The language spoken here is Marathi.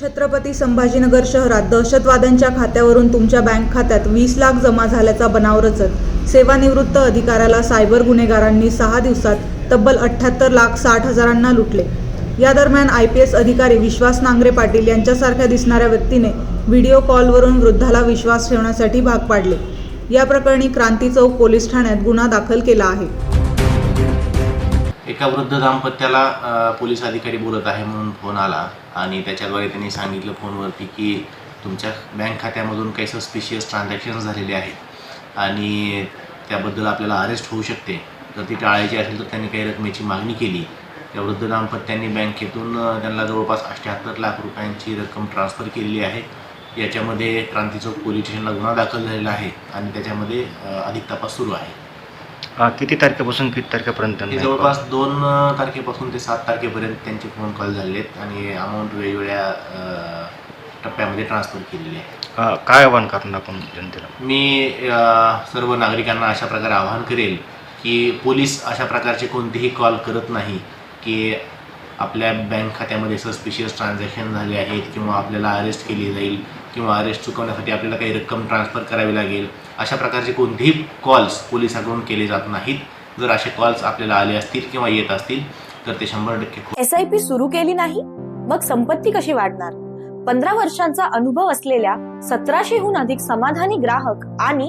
छत्रपती संभाजीनगर शहरात दहशतवाद्यांच्या खात्यावरून तुमच्या बँक खात्यात वीस लाख जमा झाल्याचा बनाव रचत सेवानिवृत्त अधिकाऱ्याला सायबर गुन्हेगारांनी सहा दिवसात तब्बल अठ्ठ्याहत्तर लाख साठ हजारांना लुटले. या दरम्यान आय पी एस अधिकारी विश्वास नांगरे पाटील यांच्यासारख्या दिसणाऱ्या व्यक्तीने व्हिडिओ कॉलवरून वृद्धाला विश्वास ठेवण्यासाठी भाग पाडले. या प्रकरणी क्रांती चौक पोलीस ठाण्यात गुन्हा दाखल केला आहे. एका वृद्ध दाम्पत्याला पोलीस अधिकारी बोलत आहे म्हणून फोन आला आणि त्याच्याद्वारे त्यांनी सांगितलं फोनवरती की तुमच्या बँक खात्यामधून काही सस्पिशियस ट्रान्झॅक्शन झालेले आहेत आणि त्याबद्दल आपल्याला अरेस्ट होऊ शकते. जर ती टाळायची असेल तर त्यांनी काही रकमेची मागणी केली. त्या वृद्ध दाम्पत्यांनी बँकेतून त्यांना जवळपास अठ्ठ्याहत्तर लाख रुपयांची रक्कम ट्रान्सफर केलेली आहे. याच्यामध्ये क्रांती चौक पोलीस स्टेशनला गुन्हा दाखल झालेला आहे आणि त्याच्यामध्ये अधिक तपास सुरू आहे. किती तारखेपासून किती तारखेपर्यंत जवळपास दोन अ, तारखेपासून ते सात तारखेपर्यंत त्यांचे फोन कॉल झाले आहेत आणि अमाऊंट वेगवेगळ्या अ, टप्प्यामध्ये ट्रान्सफर केलेली आहे काय आवाहन करणार आपण जनतेला? मी अ, सर्व नागरिकांना अशा प्रकारे आवाहन करेल की पोलीस अशा प्रकारचे कोणतेही कॉल करत नाही की आपल्या बँक खात्यामध्ये सस्पिशियस ट्रान्झॅक्शन झाले आहेत किंवा आपल्याला अरेस्ट केली जाईल. किंवा अरेस्ट चुकवण्यासाठी आपल्याला काही रक्कम ट्रान्सफर करावी लागेल अशा प्रकारचे कोणतेही कॉल्स पोलिसाकडून केले जात नाहीत. जर असे कॉल्स आपल्याला आले असतील किंवा येत असतील तर ते शंभर टक्के एस आय पी सुरू केली नाही मग संपत्ती कशी वाढणार? पंधरा वर्षांचा अनुभव असलेल्या सतराशेहून अधिक समाधानी ग्राहक आणि